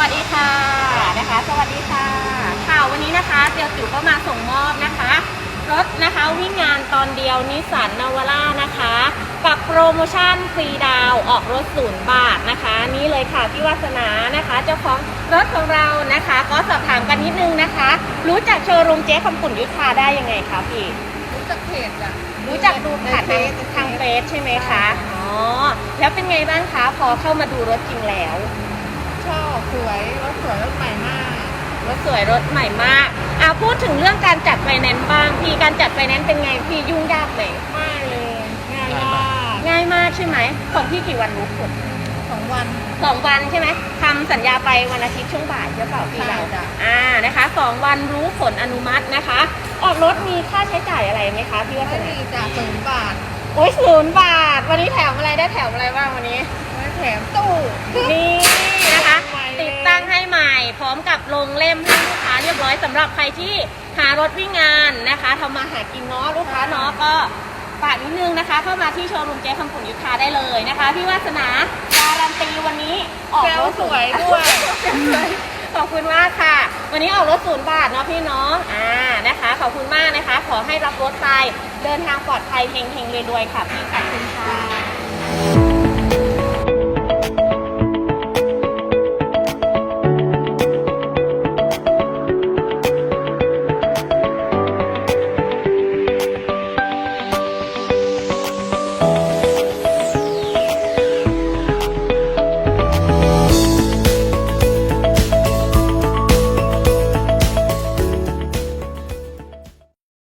วัสดีค่ะนะคะ สวัสดีค่ะค่ะวันนี้นะคะเตียวจิ๋วก็มาส่งมอบนะคะ รถนะคะวิ่งงานตอนเดียวนิสสันนาวาร่านะคะ กับโปรโมชั่นฟรีดาวน์ออกรถศูนย์บาทนะคะ นี่เลยค่ะพี่วาสนานะคะเจ้าของรถของเรานะคะ ก็สอบถามกันนิดนึงนะคะ รู้จักโชว์รูมเจ๊คำปุ่นยุทธาได้ยังไงคะพี่รู้จักเพจอะรู้จักดูผ่านทางทางเฟซใช่ไหมคะอ๋อแล้วเป็นไงบ้างคะพอเข้ามาดูรถจริงแล้ว ชอบสวยรถสวยรถใหม่มากรถสวยรถใหม่มากอ่าพูดถึงเรื่องการจัดไฟแนนซ์บ้างพี่การจัดไฟแนนซ์เป็นไงพี่ยุ่งยากไหมไม่เลยง่ายมากง่ายมากใช่ไหมของพี่กี่วันรู้ผลสองวันสองวันใช่ไหมทำสัญญาไปวันอาทิตย์ช่วงบ่ายใช่เปล่าพี่เราใช่จ้ะอ่านะคะสองวันรู้ผลอนุมัตินะคะ ออกรถมีค่าใช้จ่ายอะไรไหมคะพี่ว่าไม่มีจ้ะศูนย์บาทโอ้ยศูนย์บาท วันนี้แถมอะไรได้แถมอะไรบ้างวันนี้ไม่แถมตู้นี่ ลงเล่มให้ลูกค้าเรียบร้อยสำหรับใครที่หารถวิ่งงานนะคะทำมาหากินเนาะลูกค้าเนาะก็ฝากนิดนึงนะคะ เข้ามาที่โชว์รูมเจ๊คำปุ่นยุทธาได้เลยนะคะ พี่วาสนาการันตีวันนี้ออกแซรวถสวยด้วยขอบคุณมากค่ะ วันนี้ออกรถศูนย์บาทเนาะพี่เนาะอ่านะคะ ขอบคุณมากนะคะ ขอให้รับรถไปเดินทางปลอดภัยเฮงๆรวยๆค่ะพี่ขอบคุณค่ะ